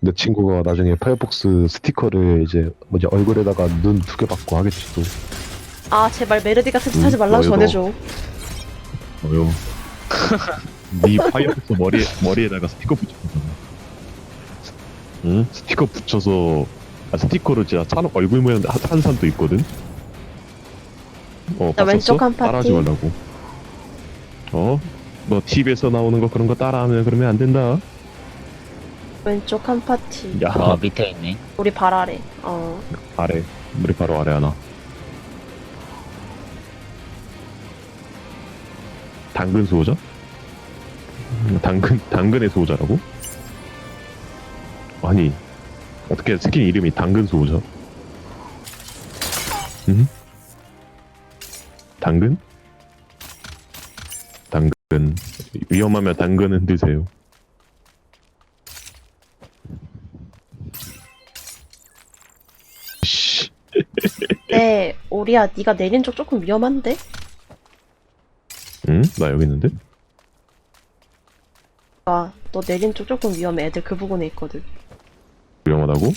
내 친구가 나중에 파이어폭스 스티커를 이제 뭐지 얼굴에다가 눈 두 개 받고 하겠지 또. 아 제발 메르디 같은 짓 음, 하지 말라고 너희도. 전해줘. 어요. 네 파이어폭스 머리에 머리에다가 스티커 붙였잖아. 응? 스티커 붙여서 아, 스티커를 진짜 찬 얼굴 모양 한, 한 산도 있거든. 어, 나 봤었어? 왼쪽 한 파티. 따라하지 말라고. 어? 너 TV에서 나오는 거 그런 거 따라하면 그러면 안 된다. 왼쪽 한 파티. 야, 어 밑에 있네 우리 발 아래. 어. 아래. 우리 바로 아래 하나. 당근 수호자? 음, 당근, 당근의 수호자라고? 아니, 어떻게 스킨 이름이 당근 수호자? 음? 당근? 당근. 위험하면 당근은 드세요. 씨. 네, 오리야, 네가 내린 쪽 조금 위험한데? 응? 나 여기 있는데? 아, 너 내린 쪽 조금 위험해. 애들 그 부분에 있거든. 위험하다고?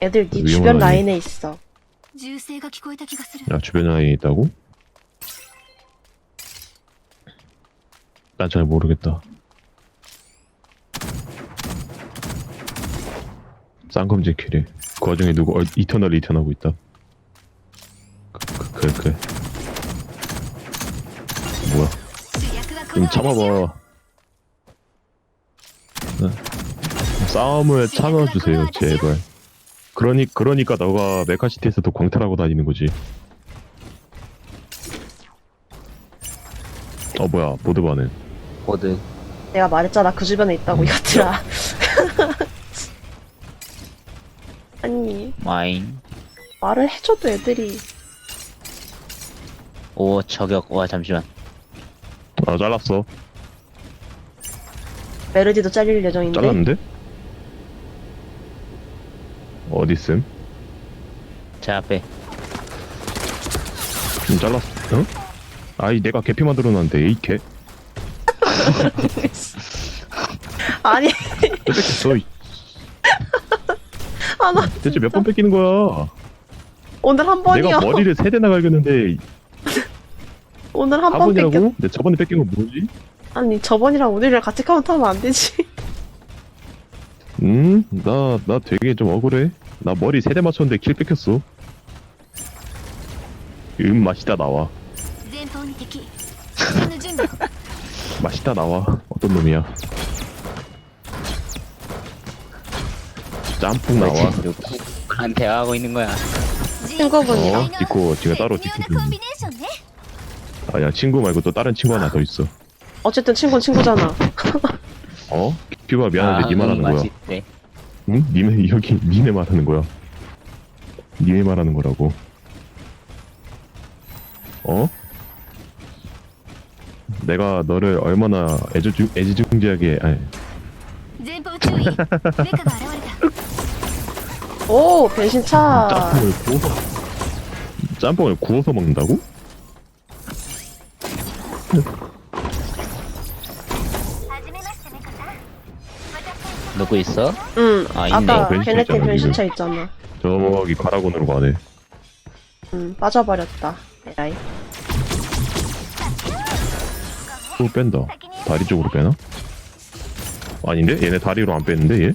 애들 네 위험은 주변 아니야. 라인에 있어. 銃声が聞こえた気がする 야, 주변 라인에 있다고? 난 잘 모르겠다. 쌍검질 킬이. 그 와중에 누구 어, 이터널 이터널하고 있다. 그, 그, 그, 그. 뭐야? 좀 참아봐. 네. 싸움을 참아주세요, 제발. 그러니 그러니까 너가 메카시티에서도 광탈하고 다니는 거지. 어 뭐야 보드바는. 어디? 내가 말했잖아 그 주변에 있다고 이것들아. 마인 말을 해줘도 애들이. 오 저격 와 잠시만 아, 잘랐어. 메르디도 잘릴 예정인데. 잘랐는데? 어디있음? 제 앞에 좀 잘랐어. 어? 아이, 내가 개피 만들어놨는데, 에이, 개. 아니, 뺏겼어. 이- 아, 나 대체 몇 번 뺏기는 거야? 오늘 한 번이요. 내가 머리를 세 대나 갈겼는데, 오늘 한 번 뺏겼. 4번이라고? 내 저번에 뺏긴 건 뭐지? 아니, 저번이랑 오늘이랑 같이 카운트하면 안 되지. 음, 나, 나 되게 좀 억울해. 나 머리 세 대 맞췄는데 킬 뺏겼어. 음, 맛있다 나와. 前方に敵進む準備 맛있다 나와. 어떤 놈이야? 짬뽕 나와. 한 대화하고 있는 거야. 친구분이. 어, 디코 제가 따로 디코. 아야 친구 말고 또 다른 친구 하나 더 있어. 어쨌든 친구 친구잖아. 어? 피바 미안한데 아, 니 말하는 거야. 맛있대. 응? 니네 여기 니네 말하는 거야. 니네 말하는 거라고. 어? 내가 너를 얼마나 애지중, 애지중지하게 아니 前方注意メカが現れた 오, 변신차. 짬뽕을 구워서 짬뽕을 구워서 먹는다고? はじめましてメカさん私 누구 있어? 응, 아, 있네. 아까 변신차 걔네 팀 있잖아, 변신차 있잖아. 저기 가라곤으로 가네 응, 빠져버렸다. 에라이. 또 뺀다 다리 쪽으로 빼나? 아닌데? 얘네 다리로 안 뺐는데 얘?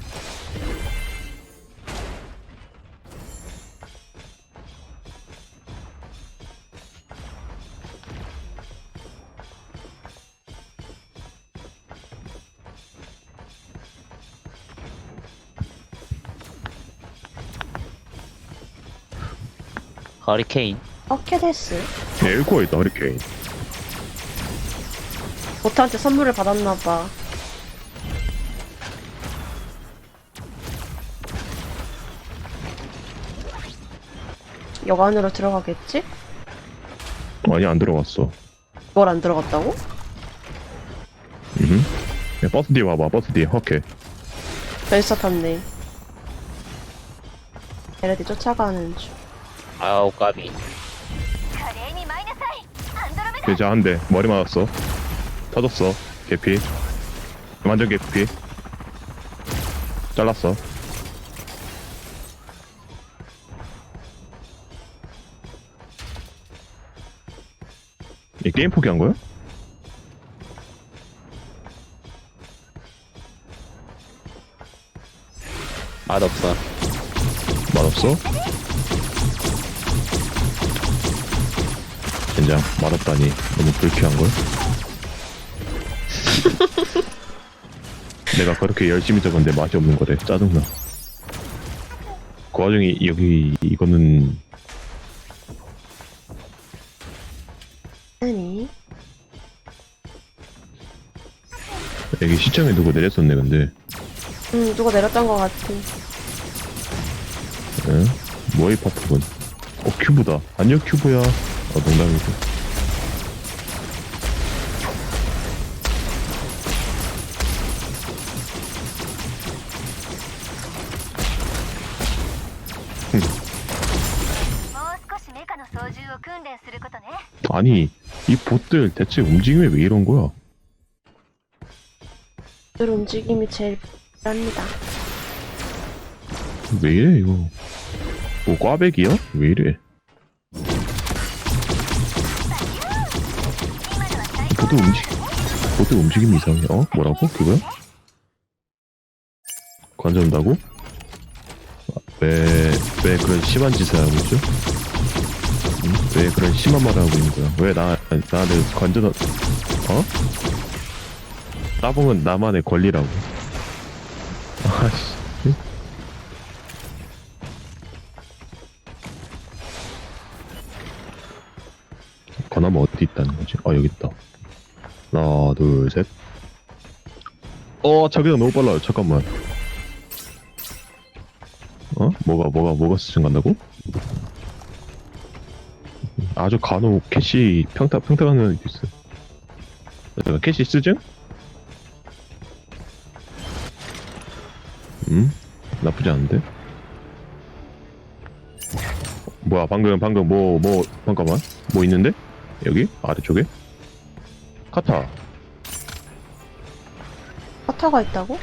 허리케인 어케데스. 엘코가 있다 허리케인 보트한테 선물을 받았나봐. 여관으로 들어가겠지? 아니 안 들어갔어 이걸 안 들어갔다고? 음. 야, 버스 뒤에 와봐 버스 뒤에 오케이 별사 탔네. 걔네들 쫓아가는 중. 아우 까비 華麗に舞いなさいアンドロメダ 계좌 한대 머리 맞았어 터졌어 개피 완전 개피 잘랐어. 이 게임 포기한 거야? 맛없어. 맛없어? 젠장 맛없다니 너무 불쾌한 걸? 내가 그렇게 열심히 적은데 맛이 없는 거래 짜증나 그 와중에 여기 이거는 여기 시청에 누구 내렸었네 근데 음, 누가 내렸던 것 같아. 응? 뭐이 파프군 어 큐브다 안녕 큐브야 어 농담이고もう少しメカの操縦を訓練することね 아니 이 봇들 대체 움직임이 왜 이런 거야 늘 움직임이 제일 납니다. 왜 이래 이거 뭐 꽈배기야? 왜 이래 보드 움직 보드 움직임이 이상해 어? 뭐라고? 그거야? 관전다고? 왜, 왜 그런 심한 짓을 하고 있죠? 응? 왜 그런 심한 말을 하고 있는 거야? 왜 나, 나를 관전, 어? 따봉은 나만의 권리라고. 아씨. 건너면 어디 있다는 거지? 아 여기 있다. 하나 둘 셋. 어 자기장 너무 빨라요. 잠깐만. 어? 뭐가 뭐가 뭐가 수정 간다고? 아주 간혹 캐시 평타 평타가는 게 있어. 내가 캐시 쓰증? 나쁘지 않은데. 뭐야 방금 방금 뭐뭐 잠깐만 뭐 있는데 여기 아래쪽에 카타 파타가 있다고?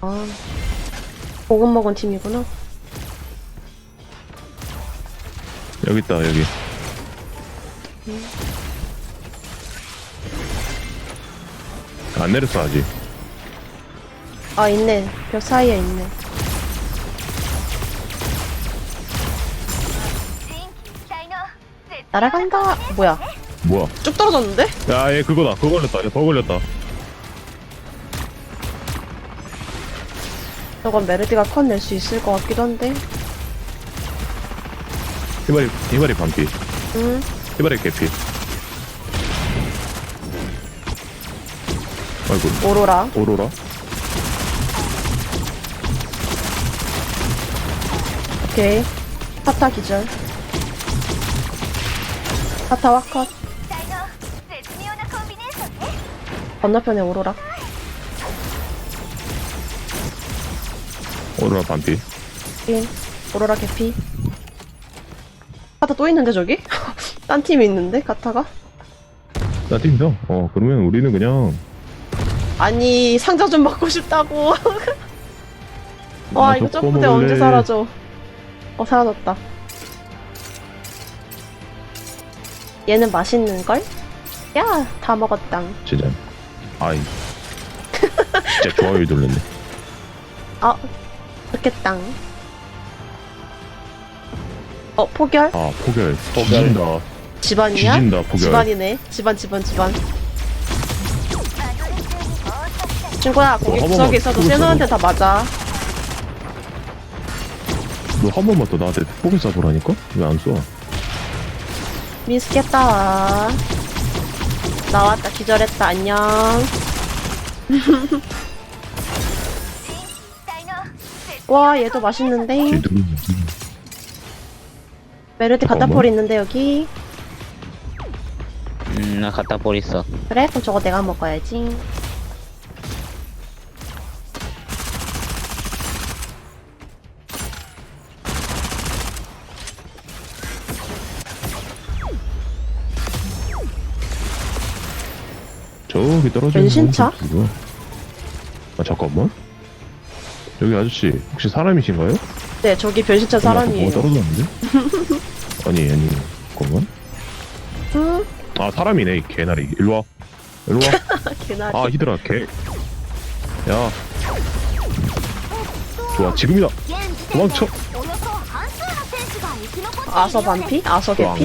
아. 보금 먹은 팀이구나. 여기 있다 여기 안 내렸어 아직 아, 있네. 벽 사이에 있네. 날아간다. 뭐야? 뭐야 쭉 떨어졌는데? 야 얘 그거다 그거 걸렸다 얘더 걸렸다 저건 메르디가 컷 낼 수 있을 것 같기도 한데. 히바리 히바리 반피 음. 히바리 개피 아이고 오로라. 오로라 오케이. 파타 기절. 아타 와컷. 건너편에 오로라. 오로라 반피. 인 오로라 개피. 카타 또 있는데 저기? 딴 팀이 있는데 카타가? 나 팀이죠? 어 그러면 우리는 그냥 아니 상자 좀 받고 싶다고. 와 이거 점프대 언제 사라져? 어 사라졌다. 얘는 맛있는 걸? 야, 다 먹었당. 진짜. 아이. 진짜 좋아요 돌렸네. 어, 좋겠당. 어, 포결? 아 포결. 포결. 죽인다. 집안이야? 뒤진다, 포결. 집안이네. 집안, 집안, 집안. 친구야, 어, 거기 구석에서도 세노한테 다 맞아. 너 한 번만 더 나한테 포기 쏴보라니까? 왜 안 쏴? 미스겠다 와. 나왔다 기절했다 안녕. 와 얘도 맛있는데. 메르디 갖다 어머. 버리는데 여기. 음, 나 갖다 버렸어. 그래 그럼 저거 내가 먹어야지. 체력이 떨어지는 변신차? 아 잠깐만. 여기 아저씨 혹시 사람이신가요? 네, 저기 변신차 사람이에요. 떨어졌는데? 아니 아니 잠깐만. 아 사람이네 이 개나리. 일로 와. 일로 와. 개나리. 아 히드라 개. 야. 좋아 지금이다. 도망쳐. 아서 반피? 아서 개피? 아,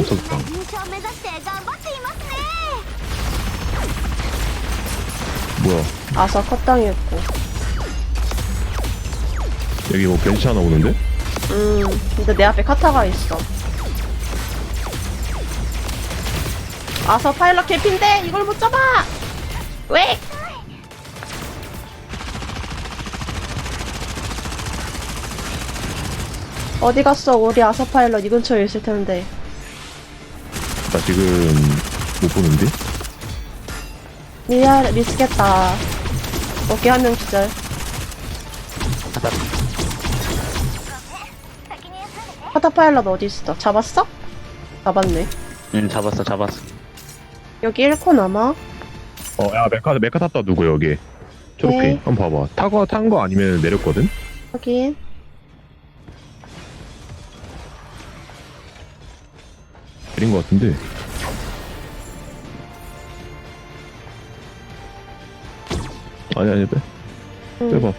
뭐야 아서 컷당했고. 여기 뭐 변시 하나 오는데? 음, 근데 내 앞에 카타가 있어. 아서 파일럿 개피인데 이걸 못 잡아! 왜? 어디 갔어? 우리 아서 파일럿 이 근처에 있을 텐데. 나 지금 못 보는데? 미야 미치겠다. 어깨 한 명 기절. 카타파일럿 어디 있어? 잡았어? 잡았네. 응 잡았어 잡았어 여기 1코 남아. 어, 야, 메카, 메카 탔다, 누구, 여기. 초록핑. 네. 한번 봐봐. 타고, 탄 거 아니면 내렸거든? 확인. 내린 거 같은데. 아니 아니 빼 음. 빼봐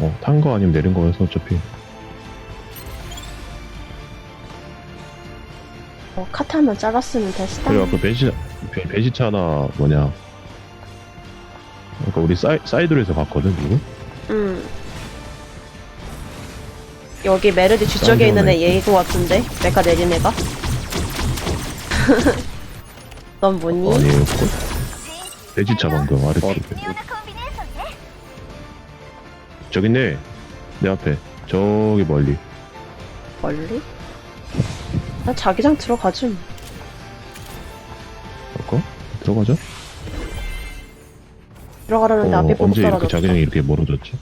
어탄 거 아니면 내린 거여서 어차피 어, 카타만 잘랐으면 됐어. 그리고 아까 배시 배- 배시차나 뭐냐 아까 우리 사이, 사이드로 해서 봤거든 누구? 음. 여기 메르디 뒤쪽에 있는 애 얘인 것 같은데? 메카 내린 애가? 넌 뭐니? 아니에요 돼지차 방금 아래쪽에 저기 있네 내 앞에 저기 멀리 멀리? 나 자기장 들어가지. 뭐. 갈까? 들어가자 들어가려는데 앞에 어, 보고 언제 이렇게 자기장이 이렇게 멀어졌지?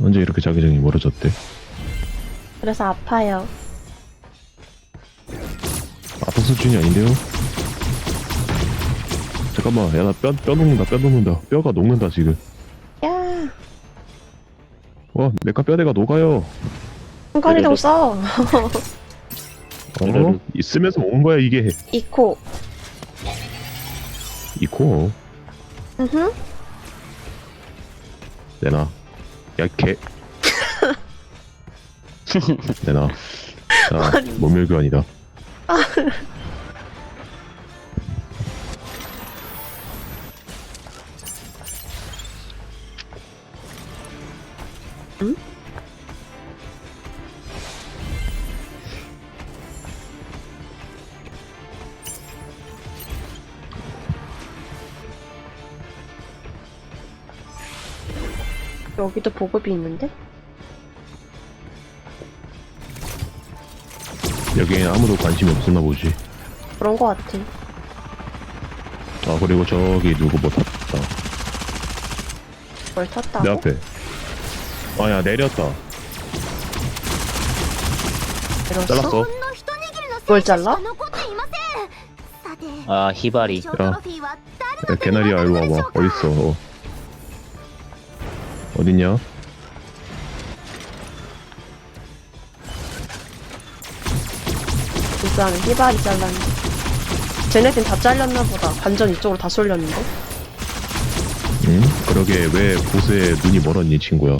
언제 이렇게 자기장이 멀어졌대? 그래서 아파요. 아픈 수준이 아닌데요? 잠깐만, 야, 나 뼈, 뼈 녹는다, 뼈 녹는다. 뼈가 녹는다, 지금. 야, 와, 내가 뼈대가 녹아요. 순간이동 써. 어? 있으면서 먹은 거야, 이게. 이코. 이코. 으흠. 내놔. 야, 개. 내놔. 자, 모멸교환이다. 여기도 보급이 있는데? 여기엔 아무도 관심이 없었나 보지. 그런 거 같아. 아 그리고 저기 누구 뭐 탔다. 뭘 탔다고? 내 앞에. 아야 내렸다. 잘랐어? 잘랐어? 뭘 잘라? 아 히바리 야, 야 개나리야 일로 와봐. 어딨어? 어. 어딨냐? 진짜 히바리 잘랐네. 쟤네들 다 잘렸나 보다. 반전 이쪽으로 다 쏠렸는데? 응? 그러게, 왜 보스에 눈이 멀었니, 친구야?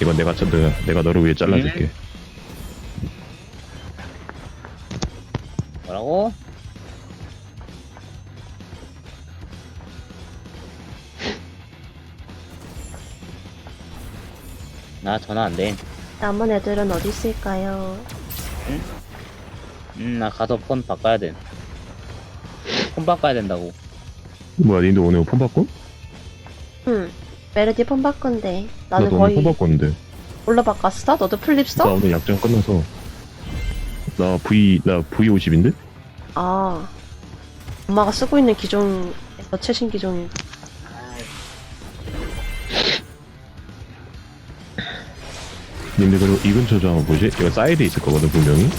이건 내가, 짜- 내가 너를 위해 잘라줄게. 뭐라고? 나 전화 안 돼 남은 애들은 어디 있을까요? 음 나 가서 폰 바꿔야 돼 폰 바꿔야 된다고 뭐야, 니도 오늘 폰 바꿔? 응. 메르디 폰 바꾼대. 나는 나도 거의 폰 바꿨는데. 뭘로 바꿨어? 너도 플립 나 써? 오늘 약정 끝나서. 나 V, 나 V50인데? 아. 엄마가 쓰고 있는 기종에서 최신 기종이. 근데 그리고 이 근처 저 한번 보지? 이거 사이드에 있을 거거든, 분명히.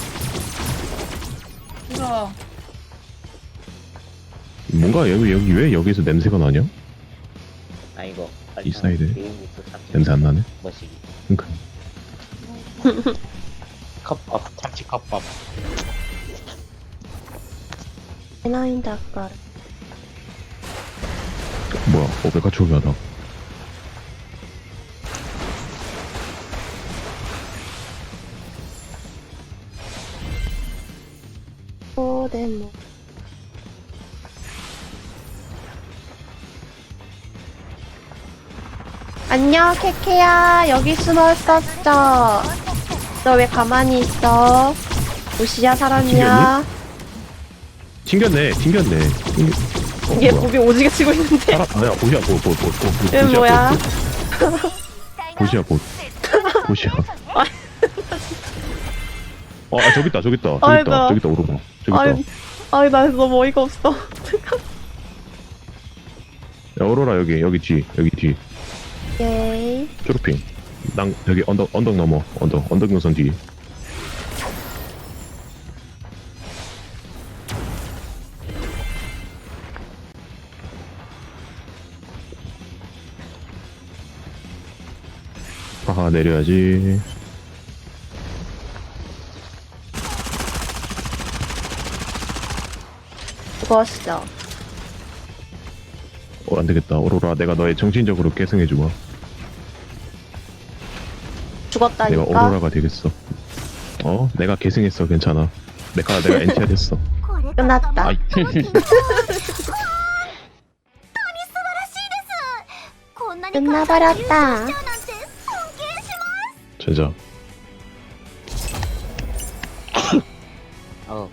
뭔가 여기 여기 왜 여기서 냄새가 나냐? 아 이거 이 사이드. 냄새 안 나네. 머시기 그러니까 컵밥 참치 컵밥 에나인. 뭐야? 어 메카 초기 하다. 오데모. 안녕, 케케야. 여기 숨어 있었어. 너 왜 가만히 있어? 무시야, 사람이야. 튕겼네. 튕겼네. 튕겨... 어, 얘 뭐야? 오지게 치고 있는데. 살아, 아니야, 보시야, 보, 보, 보, 보, 보, 얘 뭐야? 보시야, 보, 보시야. 어, 아, 저기 있다, 저기 있다, 저기 아이고. 있다, 저기 있다, 오르고. 저기. 아이, 아이, 나 너무 어이가 없어. 야, 오로라, 여기, 여기 뒤, 여기 뒤. 오케이. 초록핑. 난, 여기 언덕, 언덕 넘어. 언덕, 언덕 능선 뒤. 하하, 내려야지. 죽었어. 어, 안 되겠다. 오로라, 내가 너의 정신적으로 계승해주마. 죽었다니까. 내가 오로라가 되겠어. 어? 내가 계승했어. 괜찮아. 내가, 내가 엔티아 됐어. 끝났다. 아이, こんなに 끝나버렸다. なんて尊敬し 진짜. 어